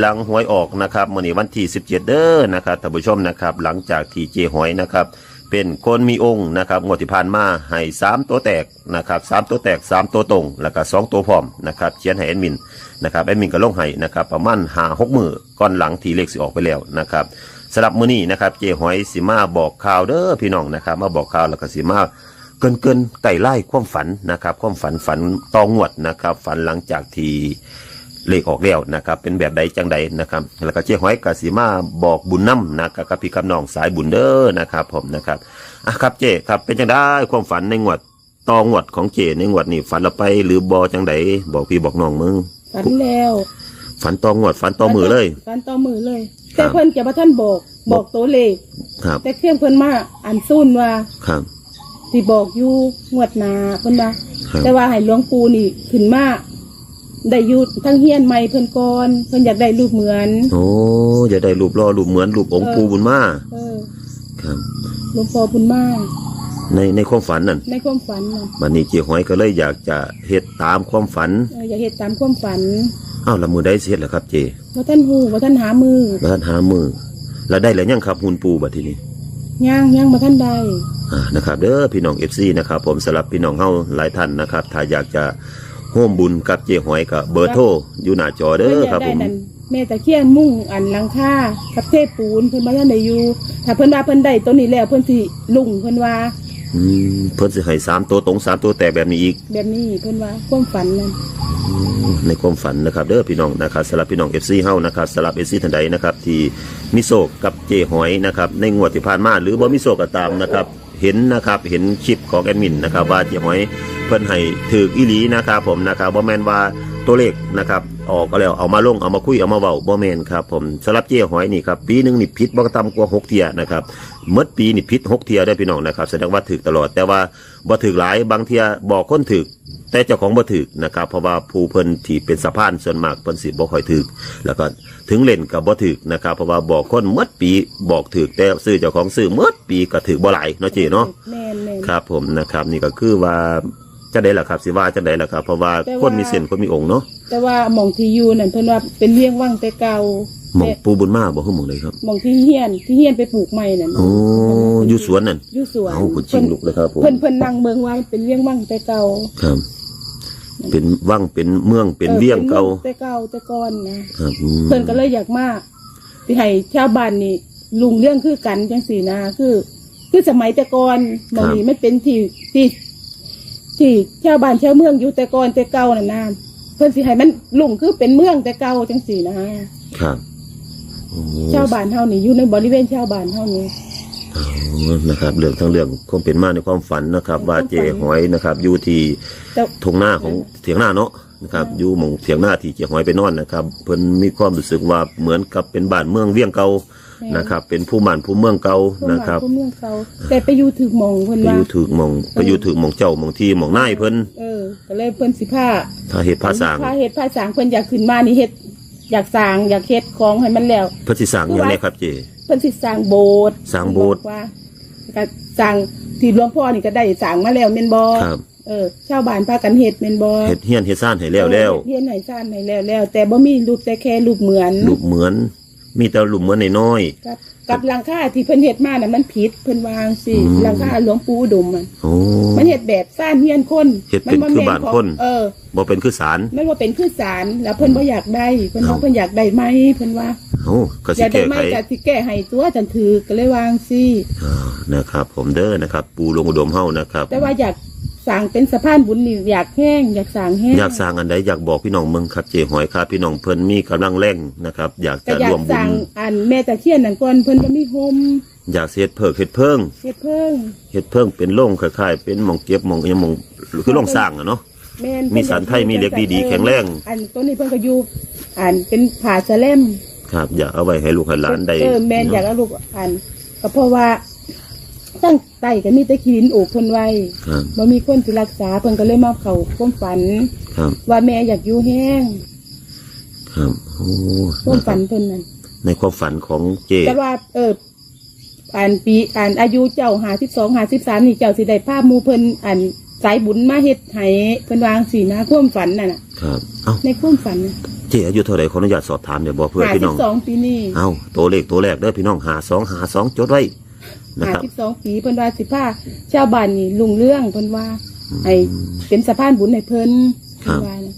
หลังหวยออกนะครับมื่อนี้วันที่ 17 เด้อนะครับท่านผู้ชมนะครับหลังจากที่เจหอยนะครับเป็นคนมีองค์นะครับงวดที่ผ่านมาให้สามตัวแตกนะครับสามตัวแตกสามตัวตรง แล้วก็สองตัวพร้อมนะครับเขียนให้แอดมินนะครับแอดมินก็ลงให้นะครับประมาณหาหกมือก่อนหลังที่เลขสิออกไปแล้วนะครับสำหรับมื้อนี้นะครับเจหอยสิมาบอกข่าวเด้อพี่น้องนะครับมาบอกข่าวแล้วก็สิมาเกินเกินไต่ไล่ความฝันนะครับความฝันฝันตองวดนะครับฝันหลังจากที่ เลขออกแล้วนะครับ เป็นแบบใดจังใดนะครับ แล้วก็เจ๊หอยกสิมาบอกบุญน้ำนะครับกับพี่กับน้องสายบุญเด้อนะครับผมนะครับอะครับเจ๊ครับเป็นจังได้ความฝันในงวดตองวดของเจ๊ในงวดนี่ฝันเราไปหรือบอจังใดบอกพี่บอกน้องมึงฝันแล้วฝันตองวดฝันตอมือเลยฝันต่อมือเลยครัแต่บเพิ่นจะมาท่านบอกบอกตัวเลขครับ แต่เครื่องเพิ่นมาอันซุ่นว่าครับสิบอกอยู่งวดหนาเพิ่นว่าครับแต่ว่าให้หลวงปู่นี่ขึ้นมา ได้อยุดทั้งเฮียนใหม่เพิ่นก่อนเพิ่นอยากได้รูปเหมือน โอ้จะได้รูปรอรูปเหมือนรูปองค์เออปูบุญมาเออครับ หลวงพ่อบุญมาในในความฝันนั่นในความฝันน่ะวันนี้เจีหอยก็เลยอยากจะเฮ็ดตามความฝันเอออยากเฮ็ดตามความฝันอ้าวและมือได้เสียแล้วครับ เจว่าท่านฮู้ว่าท่านหามือบ้านหามือแล้วได้แล้วยังครับหุ่นปูบัดทีนี้ ย่างย่างมาท่านใดอ่านะครับเด้อพี่น้องเอฟซีนะครับผมสำหรับพี่น้องเฮาหลายท่านนะครับ ถ้าอยากจะ ร่วมบุญกับเจหอยกับเบอร์โทรอยู่หน้าจอเด้เพิ่นออยาครักบได้ผม นั่นแม่ตะเคียนมุ่งอันหลังคากับเทพปูนเพิ่นบ่ท่านได้อยู่ถ้าเพิ่นว่าเพิ่นได้ตัวนี้แล้วเพิ่นสิลุ่งเพิ่นว่าอืมเพิ่นสิให้สามตัวตรงสามตัวแตกแบบนี้อีก แบบนี้เพิ่นว่าความฝันนั่นอืมในความฝันนะครับเด้อพี่น้องนะครับสำหรับพี่น้องเอฟซีเฮานะครับสำหรับเอฟซีท่านใดนะครับที่มิโซกกับเจหอยนะครับในงวดที่ผ่านมาหรือบ่มิโซกก็ตามนะครับเห็นนะครับเห็นคลิปของแอดมินนะครับว่าเจหอย เพิ่นให้ถืออีหลีนะครับผมนะครับบ่แม่นว่าตัวเลขนะครับออกก็แล้วเอามาลงเอามาคุยเอามาเว้าบ่แม่นครับผมสำหรับเจหอยนี่ครับปีหนึงนี่ผิดบ่ต่ำกว่าหกเที่ยนะครับเมื่อปีนี่ผิดหกเที่ยได้อพี่น้องนะครับแสดงว่าถือตลอดแต่ว่าบ่ถือหลายบางเที่ยบอกคนถือแต่เจ้าของบ่ถึกนะครับเพราะว่าผู้เพิ่นที่เป็นสะพานส่วนมากเพิ่นสิบ่ค่อยถึกแล้วก็ถึงเล่นก็บ่ถึกนะครับเพราะว่าบอกคนหมดปีบอกถึกแต่ซื้อเจ้าของซื้อหมดปีก็ถึกบ่หลายเนาะเจเนาะแม่นแม่นครับผมนะครับนี่ก็คือว่า จะได้ล่ะครับสิว่าจะได้ล่ะครับเพราะว่าแต่ว่า คนมีเส้นคนมีองค์เนาะแต่ว่าหม่องที่อยู่นั่นเพิ่นว่าเป็นเลี้ยงว่างแต่เก่าหมองแต่ปูบุญมาบ่คือหมองเลยครับหม่องที่เฮียนที่เฮียนไปปลูกใหม่นั่นโอ้อยู่สวนนั่นอยู่สวนเอ้าคุณชิงลุกเลยครับผมเพิ่นเพิ่นนั่งเบิ่งว่ามันเป็นเลี้ยงว่างแต่เก่าครับ เป็นวังเป็นเมืองเป็นเวียงเก่าออป็นมืองแต่เก่าแต่ก่อนนะครับอืมเพิ่นก็เลยอยากมาสิให้ชาวบ้านนี่ลุงเรื่องคือกันจังซี่นะคือ คือสมัยแต่ก่อนหมองนี้ไม่เป็นที่ที่ ที่ชาวบ้านชาวเมืองอยู่แต่ก่อนแต่เก่านั่นนะเพิ่นสิให้มันลุงคือเป็นเมืองแต่เก่าจังซี่นะครับโอ้ชาวบ้านเฮานี่อยู่ในบริเวณชาวบ้านเฮานี่อ๋อนะครับเรื่องทั้งเรื่องคงเป็นมาในความฝันนะครับว่าเจหอยนะครับอยู่ที่แต่ ทงหน้าของเถียงหน้าเนาะนะครับอยู่หมองเถียงหน้าที่เจหอยไปนอนนะครับ เพิ่นมีความรู้สึกว่าเหมือนกับเป็นบ้านเมืองเวียงเก่า นะครับ เป็นผู้บ้านผู้เมืองเก่าผู้นะมาครับผู้เมืองเขาแต่ไปอยู่ถึกหมองเพิ่นไปอว่ายู่ถึกหมองไปอยู่ถึกหมองเจ้าหมองที่หมองนายเพิ่นเออก็เลยเพิ่นสิพาถ้าเหตุภาษางพาเฮ็ดพาสร้างเพิ่นอยากขึ้นมานี่เฮ็ดอยากสร้างอยากเฮ็ดของให้มันแล้ว เพิ่นสิสร้างอย่างไรครับเจ เพิ่นสิสร้างโบสถ์สร้างโบสถ์เพิ่นบอกว่าก็สร้างที่หลวงพ่อนี่ก็ได้สร้างมาแล้วแม่นบ่ครับเออชาวบ้านพากันเฮ็ดแม่นบ่เฮ็ดเฮียนเฮ็ดซ่านให้แล้วแล้วเฮ็ดให้สร้างให้แล้วแล้วแต่บ่มีรูปแต่แค่รูปเหมือน รูปเหมือน มีแต่รูปเหมือนน้อย กับกับหลังคาที่เพิ่นเฮ็ดมาน่ะมันผิดเพิ่นวาจั่งสิอืม หลังคาหลวงปู่อุดมมันๆโอ้ มันเฮ็ดแบบสร้างเฮียนคนเฮ็ดเป็นมัคือแม่บ้านของคน เออ บ่เป็นคือสารไม่ว่าเป็นคือสารแล้วเพิ่นบ่อยากได้เพิ่นบอเอ้ากเพิ่นอยากได้ไหมเพิ่นว่าโอ้ก็อสิยากได้แก้ไหมไข ก็สิแก้ให้ตัวจันถือก็เลยวางสิ อ่านะครับผมเด้อนะครับ ปูหลวงอุดมเฮานะครับ แต่ว่าอยาก สร้างเป็นสะพานบุญนี่อยากแห้งอยากสร้างแห้งอยากสร้างอันใดอยากบอกพี่น้องเมืองครับเจหอยครับพี่น้องเพิ่นมีกำลังแรงนะครับ อยากก็จะอยารวกมสบุร้าญงอันแม่ตะเคียนนั่นก่อนเพิ่นบ่มีโฮมอยากสิเฮ็ดเพิกเฮ็ดเพิ่งเฮ็ดเพิ่งเฮ็ดเพิ่งเป็นโล่งคล้ายๆเป็นหมองเก็บหมองอิหยังหมองคือโล่งสร้างอะเนาะ แม่นมีสันไทยมีเหล็กดีๆแข็งแรง อันตัวนี้เพิ่นก็อยู่อันเป็นผาสะเล่ม ครับ อยากเอาไว้ให้ลูกให้หลานได้เออแม่นอยากเอาลูกอัน ก็เพราะว่า ตั้งไตก็มีแต่ขีดินโอกเพิ่นไว้ครับ บ่มีคนที่รักษาเพิ่นก็เลยมาเข้าความฝัน ครับ ว่าแม่อยากอยู่แห้งครับ โอ้ความนะคฝัรับนเพิ่นนั่นในความฝันของเจ แต่ว่าเอออ่านปีอ่านอายุเจ้าหาสิบสองหาสิบสามนี่เจ้าสิได้ภาพหมูเพิ่นอ่านสายบุญมาเฮ็ดให้เพิ่นวางสีนะความฝันน่ะน่ะ ครับ เอ้า ในความฝันน่ะเจเจอายุเท่าไหร่ขออนุญาตสอบถามเดี๋ยวบอกเพื่อห้าพี่สิน้อง บสองปีนี่ เอาตัวเลขตัวแรกเด้อพี่น้องหาสองหาสองจดไว้ นะห้าครับ สิบสองปีเพิ่นว่าสิพาชาวบ้านนี่ลุงเรื่องเพิ่นว่าให้เป็นสะพานบุญให้เพิ่นครัเพิ่บนว่านะ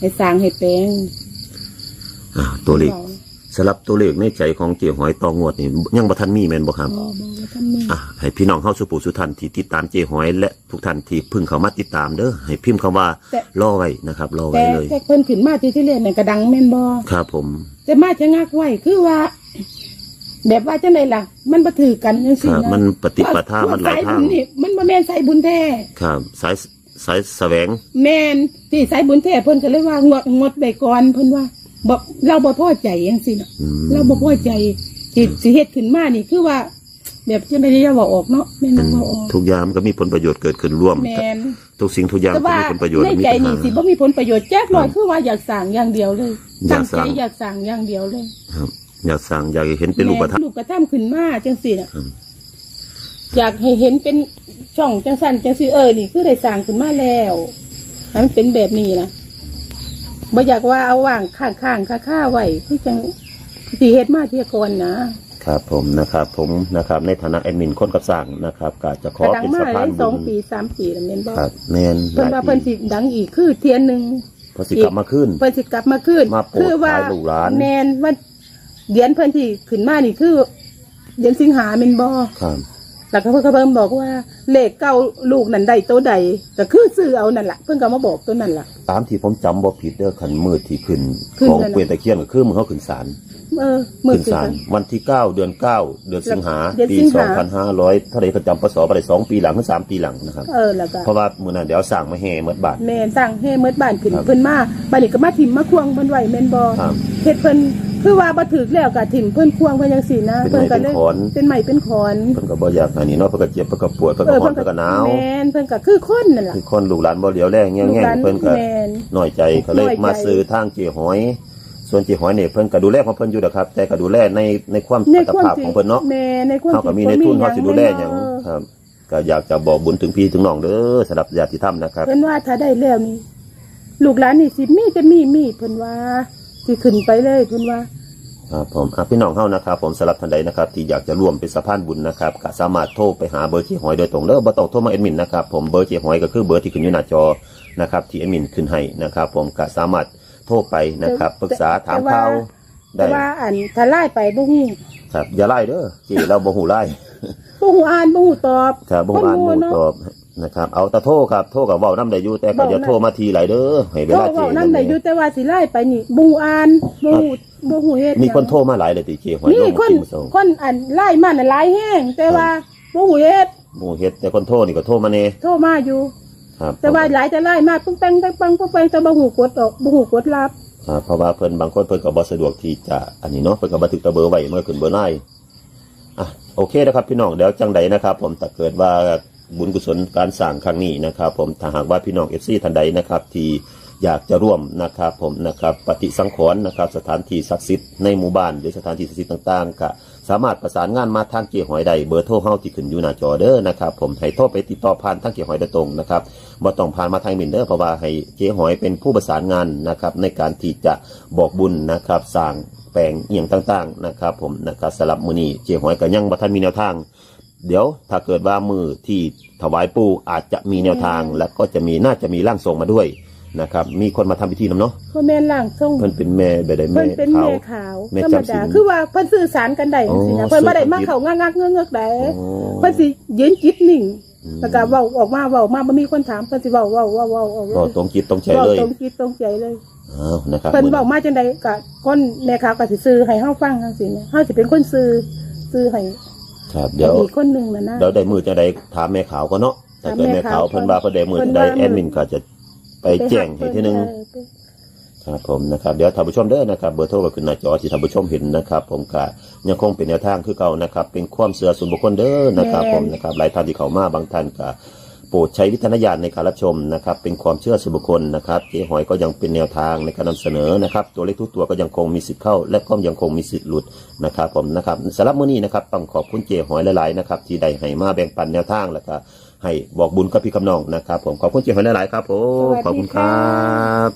ให้สร้างให้แปลงอ่าตัวเลขว้าสำหรับตัวเลขในใจของเจียหอยตองวดนี่ยังบ่ทันมีแม่นบ่ครับบ่บ่ว่าท่านมีอะให้พี่น้องเข้าสุปูสุทันที่ติดตามเจหอย และทุกท่านที่เพึ่งเข้ามาติดตามเด้อให้พิมพ์คำว่าแต่ รอไว้นะครับรอแต่ไว้เลย แต่เพิ่นขึ้นมาที่ที่เรียนน่ะกระดังแม่นบ่ครับผม แต่มาจะงักไว้คือว่า แบบว่าจังไดล่ะ มันบ่ถือกันจังคซี่รับ นะมันปฏิปทามันหลายทางสบุญนี่มันบ่แม่นสายบุญแท้ ครับ สายสายแสวง แม่นที่สายบุญแท้เพิ่นก็เลยว่างดงดไปก่อนเพิ่นว่าบ่เราบ่พอใจจังซี่น่ะอืม เราบ่พอใจที่สิเฮ็ดขึ้นมานี่คือว่า แบบจะไม่ได้จะบอกออกเนาะแม่นอืมบ่ออกทุกอย่างมันก็มีผลประโยชน์เกิดขึ้นร่วม แม่นทุกสิ่งทุกอย่างแต่ก็ว่ามีผลประโยชน์ในมีใจปัญนี่หาสิบ่มีผลประโยชน์แจ๊กลอยคือว่าอยากสั่งอย่างเดียวเลยอยากตั้งใจสั่ง อยากสั่งอย่างเดียวเลย ครับ อยากสั่งอยากเห็นเป็นรูปธรรมแม่ลูกกระทํขึ้นมาจังซี่น่ะอืมอยากให้เห็นเป็นช่องจังสันจังซี่เออนี่คือได้สั่งขึ้นมาแล้วให้มันเป็นแบบนี้นะบ่อยากว่าเอาว่างข้างๆค่าๆไว้คือจังสิเฮ็ดมาเที่ยก่อนนะครับผมนะครับผมนะครับในฐานะแอดมินคนกับสั่งนะครับก็จะขกอระดังเป็นมาสะพาได้นสบุองญปีสามปีแล้วแม่นบ่ครับแม่นหเพิ่นลายว่าปีเพิ่นสิดังอีกคือเทียนหนึงเพอสิกลับมาขึ้นเพิ่นสิกลับมาขึ้นมาโปรดคือว่าขายลูกหลานแม่นว่า เดือนเพิ่นที่ขึ้นมานี่คือ เดือนสิงหาแม่นบ่ครับแล้วก็เพิ่นก็เพิ่นบอกว่าเลขเก้าลูกนั้นได้ตัวใดก็คือซื้อเอานั่นล่ะเพิ่นก็มาบอกตัวนั่นล่ะตามที่ผมจำบ่ผิดเด้อขันมืดที่ขึ้นขึ้นของนั่นน่ะเปลี่ยนตะเคียนก็คือมือเขาขึ้นศาล เออมือขึ้นสิศาลวันที่เก้าเดือนเก้าเดือนสิงหาเดือนปีสิงสอหางพันห้าร้อยเท่าไรก็จำพศไปได้สองปีหลังหรือสามปีหลังนะครับ เออแล้วก็เพราะว่ามือนั้นเดี๋ยวสั่งมาแห่เมื่อบาท แม่นสั่งให้เมิดบ้านขึ้นครับเพิ่นมาบ้านนี้ก็มาถิ่มมาควงเพิ่นไว้แม่นบ่ครับเฮ็ดเพิ่นคือว่าบ่ถึกแล้วก็ถิ่มเพิ่นควงเพิ่นจังซี่นะเป็นไม้ก็เลยเป็นขอน เป็นไม้เป็นขอนเพิ่นก็บ่อยากอันนี้เนาะเพิ่นก็เจ็บเพิ่นก็ปวดเพิ่นก็ร้อนเพิ่นก็หนาวแม่นเพิ่นก็คือคนนั่นล่ะ คือคนลูกหลานบ่เหลียวแลแง่ลูกแง่หลานเพิ่นก็แม่น น้อยใจก็เลยน้อยใจมาซื้อทางเจีหอย ส่วนเจีหอยเนี่ยเพิ่นก็ดูแลของเพิ่นอยู่นะครับ แต่ก็ดูแลในในความในอัตความภาพจริของเพิ่นเนาะแม่ในความเขาก็มีในจริงทุนเขาสิดูแลหยังเนาะครับ ก็อยากจะบอกบุญถึงพี่ถึงน้องเด้อสำหรับญาติธรรมนะครับ เพิ่นว่าถ้าได้แล้วนี่ลูกหลานนี่สิมีแต่มีมีดเพิ่นว่าสิขึ้นไปเลยเพิ่นว่าครับผมอะพี่น้องเฮานะครับ ผมสำหรับท่านใดนะครับ ที่อยากจะร่วมเป็นสะพานบุญนะครับก็สามารถโทรไปหาเบอร์เจีหอยโดยตรงเด้อบ่ต้องโทรมาเอ็ดมินนะครับผมเบอร์เจีหอยก็คือเบอร์ที่ขึ้นอยู่หน้าจอนะครับที่เอ็ดมินขึ้นให้นะครับ ผมก็สามารถ โทรไปนะครับปรึกษาถามข่าวแต่ได้ว่าอันถ้าไล่ไปบ่ฮู้ครับ อย่าไล่เด้อจีเราบ่หูไล่บ่ฮู้อ่านบ่ฮู้ตอบครับบ่อ่านคบ่โง่เะตอบนะครับเอาแต่โทรครับโทรกับเว้านำได้อยู่แต่ก็อย่าโทรมาทีหลายเด้อให้เวโทรลาเจเว้านํได้อยู่แต่ว่าสิไล่ไปนี่บ่ฮู้อ่านบ่ฮู้บ่ฮู้เฮ็ดมีคนหยังโทรมาหลายเลยติเจหอยมีลงคนกินมื้อเช้าคนอันไล่มาน่ะหลายแฮงแต่ว่าบ่ฮู้เฮ็ดบ่เฮ็ดแต่คนโทรนี่ก็โทรมาแน่โทรมาอยู่ ครับแต่ว่าหลายแต่ไล่มาปึ้งแป้งปึ้งแป้งปึ้งแป้งแต่บ่ฮู้กดออกบ่ฮู้กดรับครับเพราะว่าเพิ่นบางคนเพิ่นก็บ่สะดวกที่จะอันนี้เนาะเพิ่นก็บันทึกแตะเบอร์ไว้เมื่อขึ้นเบอร์ไลน์อะโอเคนะครับพี่น้องเดี๋ยวจังใดนะครับ ผมถ้าเกิดว่าบุญกุศลการสร้างครั้งนี้นะครับ ผมถ้าหากว่าพี่น้อง FC ท่านใดนะครับ ที่ อยากจะร่วมนะครับผมนะครับปฏิสังขรณ์นะครับสถานที่ศักดิ์สิทธิ์ในหมู่บ้านหรือสถานที่ศักดิ์สิทธิ์ต่างๆก็สามารถประสานงานมาทางเกี่ยหอยได้เบอร์โทรเฮาที่ขึ้นอยู่หน้าจอเด้อนะครับผมให้โทรไปติดต่อผ่านทางเกี่ยหอยโดยตรงนะครับบ่ต้องผ่านมาทางมินเด้อเพราะว่าให้เกี่ยหอยเป็นผู้ประสานงานนะครับในการที่จะบอกบุญนะครับสร้างแปลงเอียงต่างๆนะครับผมนะครับสลับมือนี้เกี่ยหอยก็ยังบ่ทันมีแนวทางเดี๋ยวถ้าเกิดว่ามือที่ถวายปูอาจจะมีแนวทางและก็จะมีน่าจะมีร่างทรงมาด้วย นะครับ มีคนมาทำพิธีนำเนาะเพิ่นแม่นล่างทรงเพิ่นเป็นแม่แบบใดเพิ่แม่นเป็นเขาแม่ขาวแม่ธรรมจำศีดาลคือว่าเพิ่นสื่อสารกันได้จังซี่อ๋นะอเพิ่นบ่ได้สื่อมากันเข้างักๆเงือกๆได้อ๋อ เพิ่นสิยืนจิตนิ่งอืมแล้วก็เว้าออกมาเว้ามาบ่มีคนถามเพิ่นสิเว้าเว้าเว้าเว้าออกเลก็ยตรงจิตตรงใจเว้าเลยตรงจิตตรงใจเลย อ้าวนะครับเพิ่นมื้อเว้ามาจังไดก็คนแม่ขาวก็สิซื้อให้เฮาฟังจังซี่นะเฮาสิเป็นคนซื้อซื้อให้ครับเดี๋ยวอีกคนหนึงน่ะนะ เดี๋ยวได้มือจะได้ถามแม่ขาวก็เนาะถ้าเกิดถามแม่แม่ขาวขาวเพิ่นว่าเพิ่นได้มือเพิ่จะนได้ว่าแอดมินก็จะ ไปแจ้งให้ทีนึงเออครับผมนะครับเดี๋ยวท่านผู้ชมเด้อนะครับเบอร์โทรก็ขึ้นหน้าจอที่ท่านผู้ชมเห็นนะครับ ผมก็ยังคงเป็นแนวทางคือเก่านะครับ เป็นความเสื่อส่วนบุคคลเด้อนะครับ ผมนะครับหลายท่านที่เข้ามาบางท่านก็โปรดใช้วิจารณญาณในการรับชมนะครับ เป็นความเชื่อส่วนบุคคลนะครับเจ๊หอยก็ยังเป็นแนวทางในการนำเสนอนะครับ ตัวเลขทุกตัวก็ยังคงมีสิทธิ์เข้า และก็ยังคงมีสิทธิ์หลุดนะครับผมนะครับสำหรับมื้อนี้นะครับต้องขอบคุณเจ๊หอยหลายๆนะครับที่ได้ให้มาแบ่งปันแนวทางแล้วก็ ให้บอกบุญกับพี่กำนองนะครับ ผมขอบคุณเจ๊หอยหลายๆครับผมขอบคุณครับ